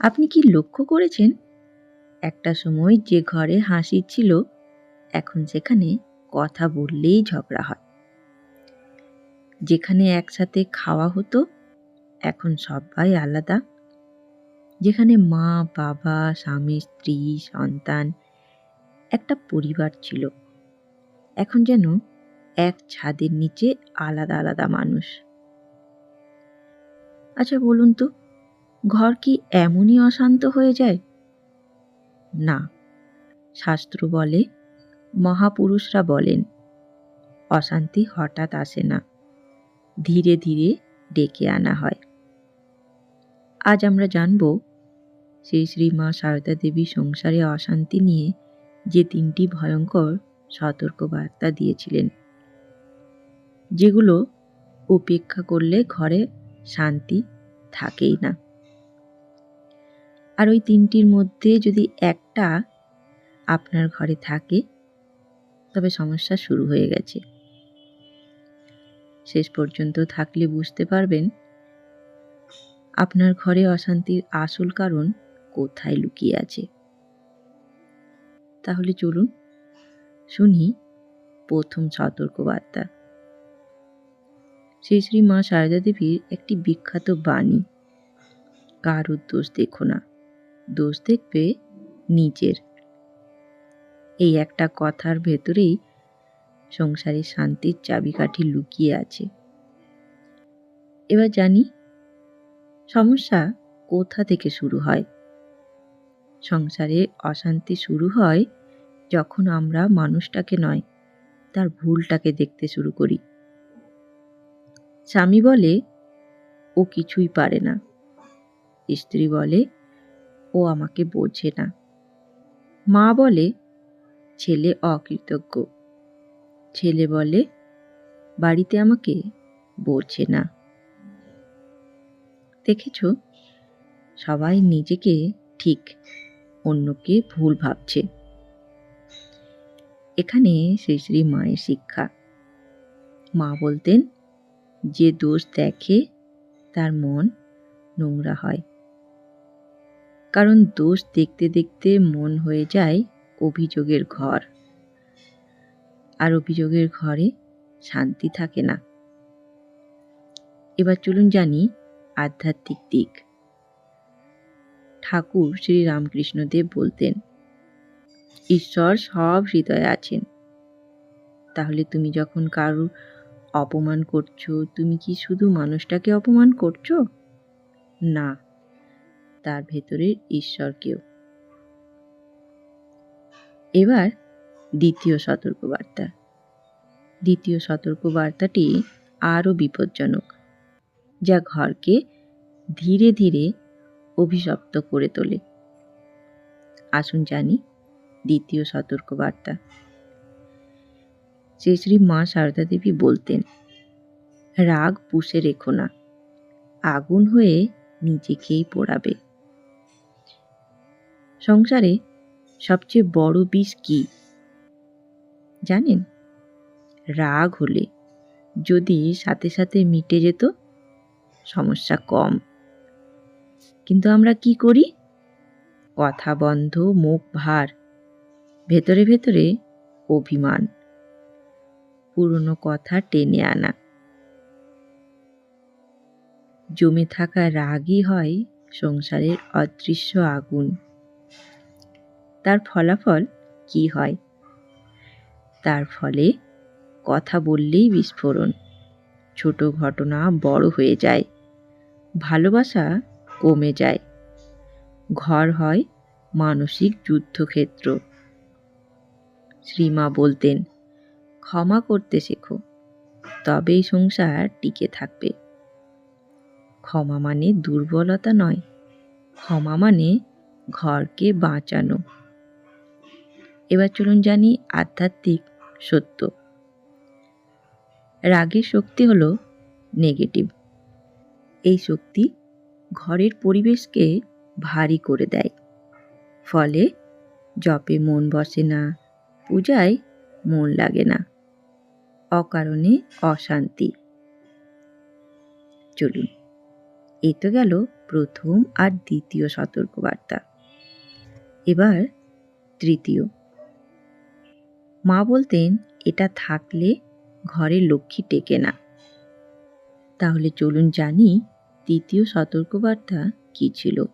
আপনি কি লক্ষ্য করেছেন? একটা সময় যে ঘরে হাসি ছিল, এখন সেখানে কথা বললেই ঝগড়া হয়। যেখানে একসাথে খাওয়া হতো, এখন সবাই আলাদা। যেখানে মা, বাবা, স্বামী, স্ত্রী, সন্তান, একটা পরিবার ছিল। এখন যেন এক ছাদের নিচে আলাদা আলাদা মানুষ। আচ্ছা বলুন তো ঘর কি এমনই অশান্ত হয়ে যায়? না, শাস্ত্র বলে, মহাপুরুষরা বলেন, অশান্তি হঠাৎ আসে না, ধীরে ধীরে ডেকে আনা হয়। আজ আমরা জানব, শ্রী শ্রী মা সারদা দেবী সংসারে অশান্তি নিয়ে যে তিনটি ভয়ঙ্কর সতর্কবার্তা দিয়েছিলেন, যেগুলো উপেক্ষা করলে ঘরে শান্তি থাকেই না। আর ওই তিনটির মধ্যে যদি একটা আপনার ঘরে থাকে, তবে সমস্যা শুরু হয়ে গেছে। শেষ পর্যন্ত থাকলে বুঝতে পারবেন আপনার ঘরে অশান্তির আসল কারণ কোথায় লুকিয়ে আছে। তাহলে চলুন শুনি প্রথম সতর্কবার্তা। শ্রী শ্রী মা সারদা দেবীর একটি বিখ্যাত বাণী, কারোর দোষ দেখো না। দোষ দেখবে নিজের। এই একটা কথার ভেতরেই সংসারে শান্তির চাবিকাঠি লুকিয়ে আছে। এবার জানি, সমস্যা কোথা থেকে শুরু হয়? সংসারে অশান্তি শুরু হয় যখন আমরা মানুষটাকে নয়, তার ভুলটাকে দেখতে শুরু করি। স্বামী বলে, ও কিছুই পারে না। স্ত্রী বলে ও আমাকে বোঝে না। মা বলে, ছেলে অকৃতজ্ঞ। ছেলে বলে, বাড়িতে আমাকে বোঝে না। দেখেছ? সবাই নিজেকে ঠিক অন্যকে ভুল ভাবছে। এখানে শ্রী শ্রী মায়ের শিক্ষা। মা বলতেন, যে দোষ দেখে, তার মন নোংরা হয়। কারণ দোষ দেখতে দেখতে মন হয়ে যায় অভিযোগের ঘর। আর অভিযোগের ঘরে শান্তি থাকে না। এবার চলুন জানি আধ্যাত্মিক দিক। ঠাকুর শ্রী রামকৃষ্ণদেব বলতেন, ঈশ্বর সব হৃদয়ে আছেন। তাহলে তুমি যখন কারুর অপমান করছ, তুমি কি শুধু মানুষটাকে অপমান করছ? না তার ভেতরের ঈশ্বরকেও। এবার দ্বিতীয় সতর্কবার্তা। দ্বিতীয় সতর্কবার্তাটি আরও বিপজ্জনক, যা ঘরকে ধীরে ধীরে অভিশপ্ত করে তোলে। আসুন জানি দ্বিতীয় সতর্কবার্তা। শ্রী শ্রী মা সারদা দেবী বলতেন, রাগ পুষে রেখো না, আগুন হয়ে নিজেকেই পোড়াবে। সংসারে সবচেয়ে বড় বিষ কি? জানেন? রাগ হলে যদি সাথে সাথে মিটে যেত, সমস্যা কম। কিন্তু আমরা কি করি? কথা বন্ধ, মুখ ভার, ভেতরে ভেতরে অভিমান, পুরনো কথা টেনে আনা। জমে থাকা রাগই হয় সংসারের অদৃশ্য আগুন। তার ফলাফল কি হয়? তার ফলে কথা বললেই বিস্ফোরণ। ছোট ঘটনা বড় হয়ে যায়। ভালোবাসা কমে যায়। ঘর হয় মানসিক যুদ্ধক্ষেত্র। শ্রীমা বলতেন, ক্ষমা করতে শেখো, তবেই সংসার টিকে থাকবে। ক্ষমা মানে দুর্বলতা নয়। ক্ষমা মানে ঘরকে বাঁচানো। এবার চলুন জানি আধ্যাত্মিক সত্য। রাগের শক্তি হলো নেগেটিভ এই শক্তি ঘরের পরিবেশকে ভারী করে দেয়। ফলে জপে মন বসে না, পূজায় মন লাগে না। অকারণে অশান্তি। চলুন, এ তো গেল প্রথম আর দ্বিতীয় সতর্কবার্তা। এবার তৃতীয়। মা বলতেন, এটা থাকলে ঘরে লক্ষ্মী টেকে না। তাহলে চলুন জানি তৃতীয় সতর্কবার্তা কী ছিল?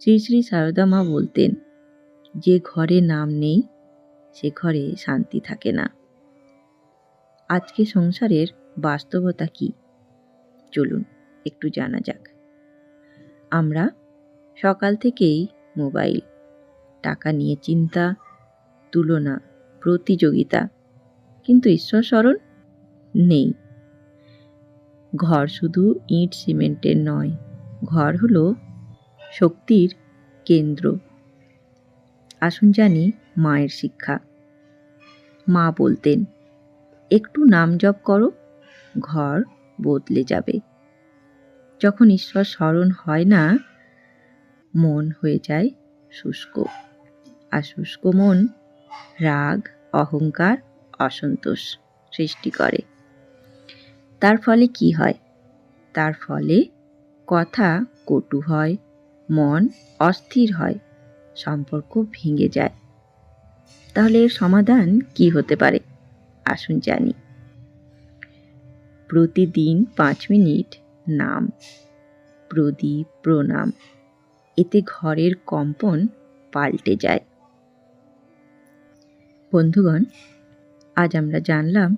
শ্রী শ্রী সারদা মা বলতেন, যে ঘরে নাম নেই, সে ঘরে শান্তি থাকে না। আজকে সংসারের বাস্তবতা কি? চলুন একটু জানা যাক। আমরা সকাল থেকেই মোবাইল, টাকা নিয়ে চিন্তা তুলনা, প্রতিযোগিতা। কিন্তু ঈশ্বর স্মরণ? নেই। ঘর শুধু ইট সিমেন্টের নয়, ঘর হলো শক্তির কেন্দ্র। আসুন জানি মায়ের শিক্ষা। মা বলতেন, একটু নাম জপ করো, ঘর বদলে যাবে। যখন ঈশ্বর স্মরণ হয় না, মন হয়ে যায় শুষ্ক। আর শুষ্ক মন রাগ, অহংকার, অসন্তোষ সৃষ্টি করে। তার ফলে কি হয়? তার ফলে কথা কটু হয়, মন অস্থির হয়, সম্পর্ক ভেঙে যায়। তাহলে এর সমাধান কি হতে পারে? আসুন জানি। প্রতিদিন পাঁচ মিনিট নাম, প্রদীপ, প্রণাম। এতে ঘরের কম্পন পাল্টে যায়। বন্ধুগণ, আজ আমরা জানলাম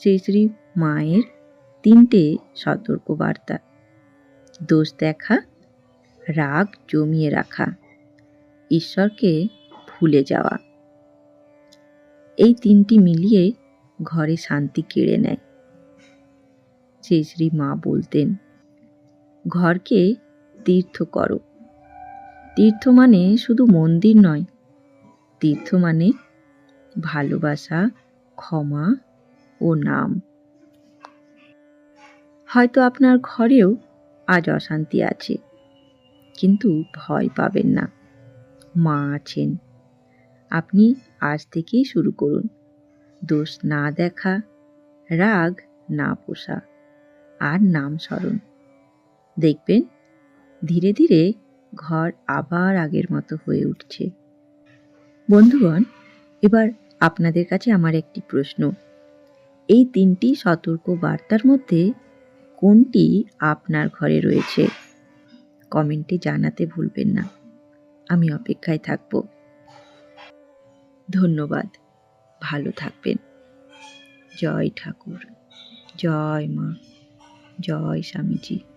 শ্রী শ্রী মায়ের তিনটে সতর্ক বার্তা দোষ দেখা, রাগ জমিয়ে রাখা, ঈশ্বরকে ভুলে যাওয়া। এই তিনটি মিলিয়ে ঘরে শান্তি কেড়ে নেয়। শ্রী শ্রী মা বলতেন, ঘরকে তীর্থ করো। তীর্থ মানে শুধু মন্দির নয়, তীর্থ মানে ভালোবাসা, ক্ষমা ও নাম। হয়তো আপনার ঘরেও আজ অশান্তি আছে, কিন্তু ভয় পাবেন না। মা আছেন। আপনি আজ থেকেই শুরু করুন। দোষ না দেখা, রাগ না পোষা, আর নাম স্মরণ। দেখবেন, ধীরে ধীরে ঘর আবার আগের মতো হয়ে উঠছে। বন্ধুগণ, এবার আপনাদের কাছে আমার একটি প্রশ্ন। এই তিনটি সতর্ক বার্তার মধ্যে কোনটি আপনার ঘরে রয়েছে? কমেন্টে জানাতে ভুলবেন না। আমি অপেক্ষায় থাকব। ধন্যবাদ। ভালো থাকবেন। জয় ঠাকুর। জয় মা। জয় স্বামীজি।